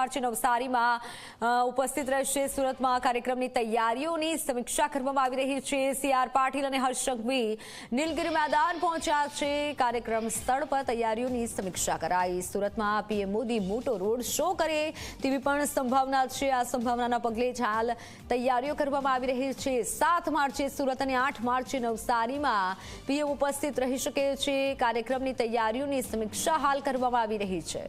માર્ચે નવસારીમાં ઉપસ્થિત રહેશે સુરતમાં કાર્યક્રમની તૈયારીઓની સમીક્ષા કરવામાં આવી રહી છે. સીઆર પાટીલ અને હર્ષ સંઘવી નીલગિરી મેદાન પહોંચ્યા છે. કાર્યક્રમ સ્થળ પર તૈયારીઓની સમીક્ષા કરાઈ. સુરતમાં પીએમ મોદી મોટો રોડ શો કરે તેવી પણ સંભાવના છે. આ સંભાવનાના પગલે જ હાલ તૈયારીઓ કરવામાં આવી રહી છે. સાત માર્ચે સુરત અને આઠ માર્ચે નવસારીમાં પીએમ ઉપસ્થિત રહી શકે છે. કાર્યક્રમની તૈયારીઓની સમીક્ષા હાલ કરવામાં આવી રહી છે.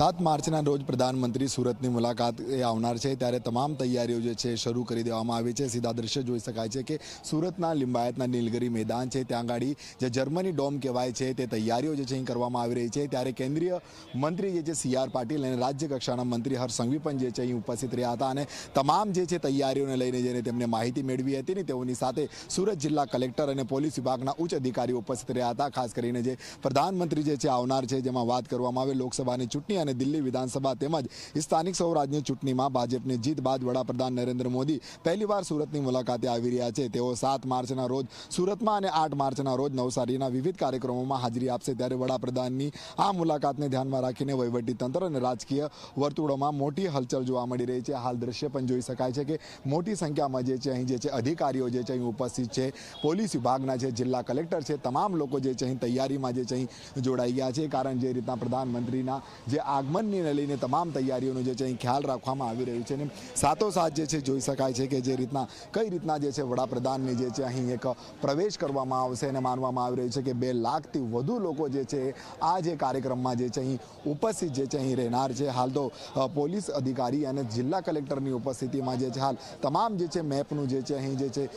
સાત માર્ચના રોજ પ્રધાનમંત્રી સુરતની મુલાકાત એ આવનાર છે. ત્યારે તમામ તૈયારીઓ જે છે શરૂ કરી દેવામાં આવી છે. સીધા દ્રશ્ય જોઈ શકાય છે કે સુરતના લિંબાયતના નીલગિરી મેદાન છે. ત્યાં આગળ જે જર્મની ડોમ કહેવાય છે તે તૈયારીઓ જે છે અહીં કરવામાં આવી રહી છે. ત્યારે કેન્દ્રીય મંત્રી જે છે સી પાટીલ અને રાજ્ય કક્ષાના મંત્રી હર્ષસંઘવી પણ જે છે અહીં ઉપસ્થિત રહ્યા હતા અને તમામ જે છે તૈયારીઓને લઈને જેને તેમને માહિતી મેળવી હતી ને તેઓની સાથે સુરત જિલ્લા કલેક્ટર અને પોલીસ વિભાગના ઉચ્ચ અધિકારીઓ ઉપસ્થિત રહ્યા હતા. ખાસ કરીને જે પ્રધાનમંત્રી જે છે આવનાર છે જેમાં વાત કરવામાં આવે, લોકસભાની ચૂંટણી અને દિલ્હી વિધાનસભા તેમજ સ્થાનિક સ્વરાજ્યની ચૂંટણીમાં ભાજપની જીત બાદ વડાપ્રધાન નરેન્દ્ર મોદી પહેલીવાર સુરતની મુલાકાતે આવી રહ્યા છે. તેઓ સાત માર્ચના રોજ સુરતમાં અને આઠ માર્ચના રોજ નવસારીના વિવિધ કાર્યક્રમોમાં હાજરી આપશે. ત્યારે વડાપ્રધાનની આ મુલાકાતને ધ્યાનમાં રાખીને વહીવટી તંત્ર અને રાજકીય વર્તુળોમાં મોટી હલચલ જોવા મળી રહી છે. હાલ દ્રશ્ય પણ જોઈ શકાય છે કે મોટી સંખ્યામાં જે છે અહીં જે છે અધિકારીઓ જે છે અહીં ઉપસ્થિત છે, પોલીસ વિભાગના છે, જિલ્લા કલેક્ટર છે, તમામ લોકો જે છે અહીં તૈયારીમાં જે છે અહીં જોડાઈ ગયા છે. કારણ જે રીતના પ્રધાનમંત્રીના જે આગમનને લઈને તમામ તૈયારીઓનો જે છે અહીં ખ્યાલ રાખવામાં આવી રહ્યું છે ને સાથોસાથ જે છે જોઈ શકાય છે કે જે રીતના કઈ રીતના જે છે વડાપ્રધાનની જે છે અહીં એક પ્રવેશ કરવામાં આવશે અને માનવામાં આવી રહ્યું છે કે બે લાખથી વધુ લોકો જે છે આ જે કાર્યક્રમમાં જે છે અહીં ઉપસ્થિત જે છે અહીં રહેનાર છે હાલ તો પોલીસ અધિકારી અને જિલ્લા કલેક્ટરની ઉપસ્થિતિમાં જે છે હાલ તમામ જે છે મેપનું જે છે અહીં જે છે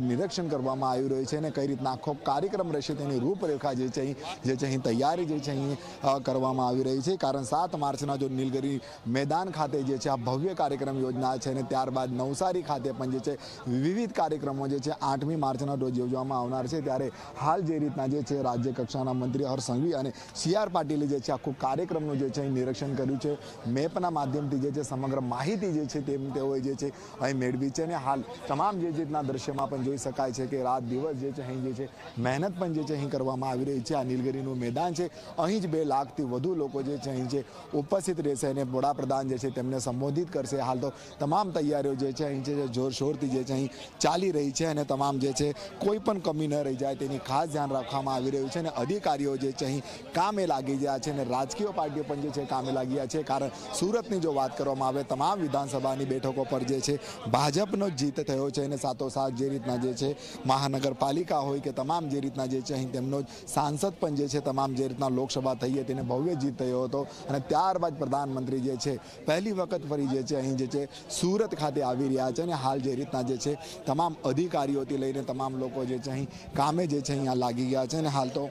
નિરીક્ષણ કરવામાં આવી રહ્યું છે અને કઈ રીતના આખો કાર્યક્રમ રહેશે તેની રૂપરેખા જે છે અહીં જે છે અહીં તૈયારી જે છે અહીં કરવામાં આવી રહી છે કારણ સાત માર્ચના જો નીલગિરી મેદાન ખાતે જે છે આ ભવ્ય કાર્યક્રમ યોજના છે અને ત્યારબાદ નવસારી ખાતે પણ જે છે વિવિધ કાર્યક્રમો જે છે આઠમી માર્ચના રોજ યોજવામાં આવનાર છે ત્યારે હાલ જે રીતના જે છે રાજ્ય કક્ષાના મંત્રી હર્ષ સંઘવી અને સી આર પાટીલે જે છે આખું કાર્યક્રમનું જે છે અહીં નિરીક્ષણ કર્યું છે મેપના માધ્યમથી જે છે સમગ્ર માહિતી જે છે તેમ તેઓએ જે છે અહીં મેળવી છે અને હાલ તમામ જે રીતના દ્રશ્યમાં પણ જોઈ શકાય છે કે રાત દિવસ જે છે અહીં જે છે મહેનત પણ જે છે અહીં કરવામાં આવી રહી છે આ નીલગિરીનું મેદાન છે અહીં જ બે લાખથી વધુ લોકો જે છે અહીં છે ઉપસ્થિત રહેશે અને વડાપ્રધાન જે છે તેમને સંબોધિત કરશે હાલ તો તમામ તૈયારીઓ જે છે અહીં જે જોરશોરથી જે છે અહીં ચાલી રહી છે અને તમામ જે છે કોઈ પણ કમી ન રહી જાય તેની ખાસ ધ્યાન રાખવામાં આવી રહ્યું છે અને અધિકારીઓ જે છે અહીં કામે લાગી ગયા છે અને રાજકીય પાર્ટીઓ પણ જે છે કામે લાગી છે કારણ સુરતની જો વાત કરવામાં આવે તમામ વિધાનસભાની બેઠકો પર જે છે ભાજપનો જ જીત થયો છે અને સાથોસાથ જે રીતના જે છે મહાનગરપાલિકા હોય કે તમામ જે રીતના જે છે અહીં તેમનો સાંસદ પણ જે છે તમામ જે રીતના લોકસભા થઈ હતી તેને ભવ્ય જીત થયો હતો અને ત્યારબાદ પ્રધાનમંત્રી જે છે પહેલી વખત ફરી જે છે અહીં જે છે સુરત ખાતે આવી રહ્યા છે અને હાલ જે રીતના જે છે તમામ અધિકારીઓથી લઈને તમામ લોકો જે છે અહીં કામે જે છે અહીંયા લાગી ગયા છે અને હાલ તો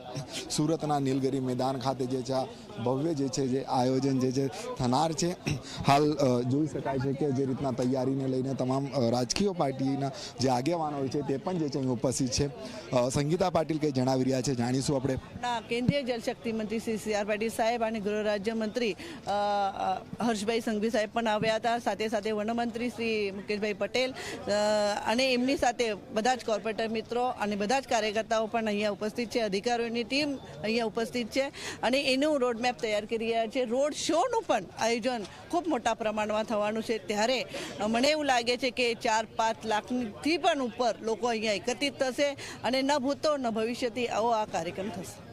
સુરતના નીલગિરી મેદાન ખાતે જે છે આ ભવ્ય જે છે જે આયોજન જે છે થનાર છે હાલ જોઈ શકાય છે કે જે રીતના તૈયારીને લઈને તમામ રાજકીય પાર્ટીના જે આગેવાનો હોય છે તે પણ જે છે અહીં ઉપસ્થિત છે સંગીતા પાટીલ કંઈ જણાવી રહ્યા છે જાણીશું આપણે કેન્દ્રીય જલશક્તિ મંત્રી શ્રી સી આર પાટીલ સાહેબ અને ગૃહ રાજ્ય મંત્રી હર્ષભાઈ સંઘવી સાહેબ પણ આવ્યા હતા. સાથે સાથે વનમંત્રી શ્રી મુકેશભાઈ પટેલ અને એમની સાથે બધા જ કોર્પોરેટર મિત્રો અને બધા જ કાર્યકર્તાઓ પણ અહીંયા ઉપસ્થિત છે. અધિકારીઓની ટીમ અહીંયા ઉપસ્થિત છે અને એનું રોડમેપ તૈયાર કરી રહ્યા છે. રોડ શોનું પણ આયોજન ખૂબ મોટા પ્રમાણમાં થવાનું છે. ત્યારે મને એવું લાગે છે કે ચાર પાંચ લાખથી પણ ઉપર લોકો અહીંયા એકત્રિત થશે અને ન ભૂતો, ન ભવિષ્યથી આવો આ કાર્યક્રમ થશે.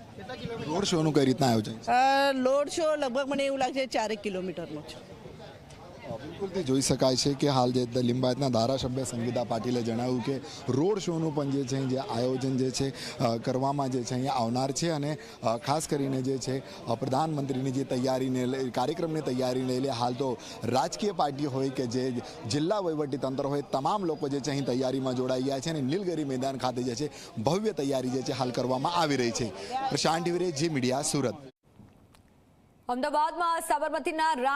રોડ શોનું કઈ રીતના આયોજન લોડ શો લગભગ મને એવું લાગે છે ચારેક કિલોમીટરનો છે. બિલકુલથી જોઈ શકાય છે કે હાલ જે લિંબાયતના ધારાસભ્ય સંગીતા પાટીલે જણાવ્યું કે રોડ શોનું પણ જે છે, જે આયોજન જે છે કરવામાં જે છે, અહીંયા આવનાર છે અને ખાસ કરીને જે છે પ્રધાનમંત્રીની જે તૈયારીને લઈ કાર્યક્રમની તૈયારીને લઈને હાલ તો રાજકીય પાર્ટી હોય કે જે જિલ્લા તંત્ર હોય, તમામ લોકો જે છે અહીં તૈયારીમાં જોડાઈ ગયા છે અને નીલગિરી મેદાન ખાતે જે છે, ભવ્ય તૈયારી જે છે હાલ કરવામાં આવી રહી છે. Prashant Divre Zee media, Surat. અમદાવાદમાં સાબરમતીના રામ